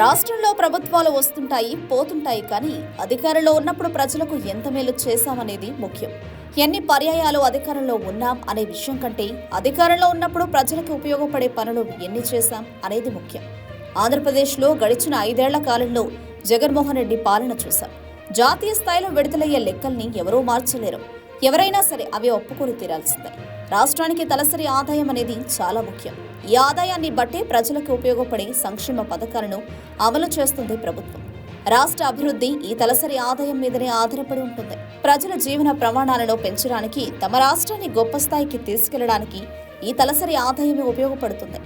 రాష్ట్రంలో ప్రభుత్వాలు వస్తుంటాయి పోతుంటాయి కానీ అధికారంలో ఉన్నప్పుడు ప్రజలకు ఎంత మేలు చేశామనేది ముఖ్యం. ఎన్ని పర్యాయాలు అధికారంలో ఉన్నాం అనే విషయం కంటే అధికారంలో ఉన్నప్పుడు ప్రజలకు ఉపయోగపడే పనులు ఎన్ని చేశాం అనేది ముఖ్యం. ఆంధ్రప్రదేశ్లో గడిచిన ఐదేళ్ళ కాలంలో జగన్మోహన్ రెడ్డి పాలన చూశాం. జాతీయ స్థాయిలో విడుదలయ్యే లెక్కల్ని ఎవరూ మార్చలేరు. ఎవరైనా సరే అవి ఒప్పుకొని తీరాల్సిందే. రాష్ట్రానికి తలసరి ఆదాయం అనేది చాలా ముఖ్యం. ఈ ఆదాయాన్ని బట్టే ప్రజలకు ఉపయోగపడే సంక్షేమ పథకాలను అమలు చేస్తుంది ప్రభుత్వం. రాష్ట్ర అభివృద్ధి ఈ తలసరి ఆదాయం మీదనే ఆధారపడి ఉంటుంది. ప్రజల జీవన ప్రమాణాలను పెంచడానికి తమ రాష్ట్రాన్ని గొప్ప స్థాయికి తీసుకెళ్ళడానికి ఈ తలసరి ఆదాయమే ఉపయోగపడుతుంది.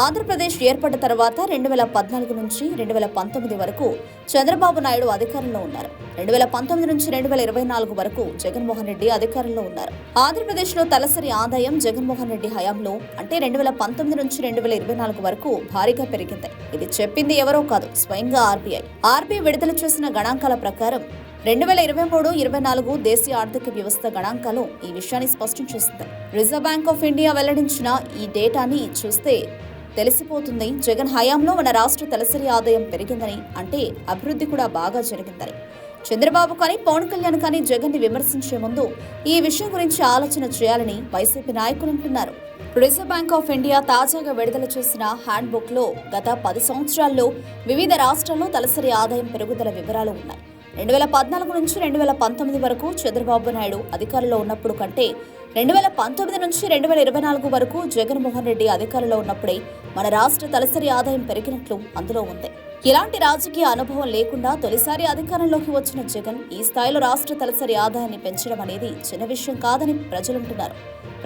ఆంధ్రప్రదేశ్ ఏర్పడ్డ తర్వాత రెండు వేల పద్నాలుగు నుంచి రెండు వేల పంతొమ్మిది వరకు చంద్రబాబు నాయుడు అధికారంలో ఉన్నారు. రెండు వేల పంతొమ్మిది నుంచి రెండు వేల ఇరవై నాలుగు వరకు జగన్మోహన్ రెడ్డి అధికారంలో ఉన్నారు. ఆంధ్రప్రదేశ్లో తలసరి ఆదాయం జగన్మోహన్ రెడ్డి హయాంలో అంటే రెండు వేల పంతొమ్మిది నుంచి రెండు వేల ఇరవై నాలుగు వరకు భారీగా పెరిగింది. ఇది చెప్పింది ఎవరో కాదు స్వయంగా ఆర్బీఐ. ఆర్బీఐ విడుదల చేసిన గణాంకాల ప్రకారం రెండు వేల ఇరవై మూడు ఇరవై నాలుగు దేశీయ ఆర్థిక వ్యవస్థ గణాంకాలు ఈ విషయాన్ని స్పష్టం చేసింది రిజర్వ్ బ్యాంక్ ఆఫ్ ఇండియా వెల్లడించిన ఈ డేటాని చూస్తే తెలిసిపోతుంది. జగన్ హయాంలో మన రాష్ట్ర తలసరి ఆదాయం పెరిగిందని అంటే అభివృద్ధి కూడా బాగా జరిగిందని. చంద్రబాబు కానీ పవన్ కళ్యాణ్ కానీ జగన్ని విమర్శించే ముందు ఈ విషయం గురించి ఆలోచన చేయాలని వైసీపీ నాయకులు అంటున్నారు. రిజర్వ్ బ్యాంక్ ఆఫ్ ఇండియా తాజాగా విడుదల చేసిన హ్యాండ్బుక్లో లో గత పది సంవత్సరాల్లో వివిధ రాష్ట్రాల్లో తలసరి ఆదాయం పెరుగుదల వివరాలు ఉన్నాయి. రెండు వేల పద్నాలుగు నుంచి రెండు వేల పంతొమ్మిది వరకు చంద్రబాబు నాయుడు అధికారంలో ఉన్నప్పుడు కంటే రెండు వేల పంతొమ్మిది నుంచి రెండు వేల ఇరవై నాలుగు వరకు జగన్మోహన్ రెడ్డి అధికారంలో ఉన్నప్పుడే మన రాష్ట్ర తలసరి ఆదాయం పెరిగినట్లు అందులో ఉంది. ఇలాంటి రాజకీయ అనుభవం లేకుండా తొలిసారి అధికారంలోకి వచ్చిన జగన్ ఈ స్థాయిలో రాష్ట్ర తలసరి ఆదాయాన్ని పెంచడం అనేది చిన్న విషయం కాదని ప్రజలంటున్నారు.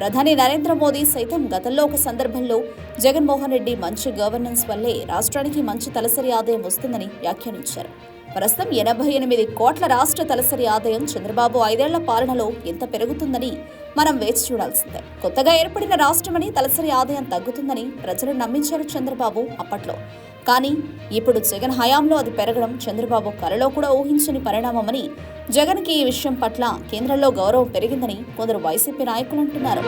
ప్రధాని నరేంద్ర మోదీ సైతం గతంలో ఒక సందర్భంలో జగన్మోహన్ రెడ్డి మంచి గవర్నెన్స్ వల్లే రాష్ట్రానికి మంచి తలసరి ఆదాయం వస్తుందని వ్యాఖ్యానించారు. ప్రస్తుతం ఎనభై ఎనిమిది కోట్ల రాష్ట్ర తలసరి ఆదాయం చంద్రబాబు ఐదేళ్ళ పాలనలో ఎంత పెరుగుతుందని మనం వేచి చూడాల్సిందే. కొత్తగా ఏర్పడిన రాష్ట్రమని తలసరి ఆదాయం తగ్గుతుందని ప్రజలు నమ్మించారు చంద్రబాబు అప్పట్లో. కానీ ఇప్పుడు జగన్ హయాంలో అది పెరగడం చంద్రబాబు కలలో కూడా ఊహించని పరిణామమని జగన్కి ఈ విషయం పట్ల కేంద్రంలో గౌరవం పెరిగిందని కొందరు వైసీపీ నాయకులు అంటున్నారు.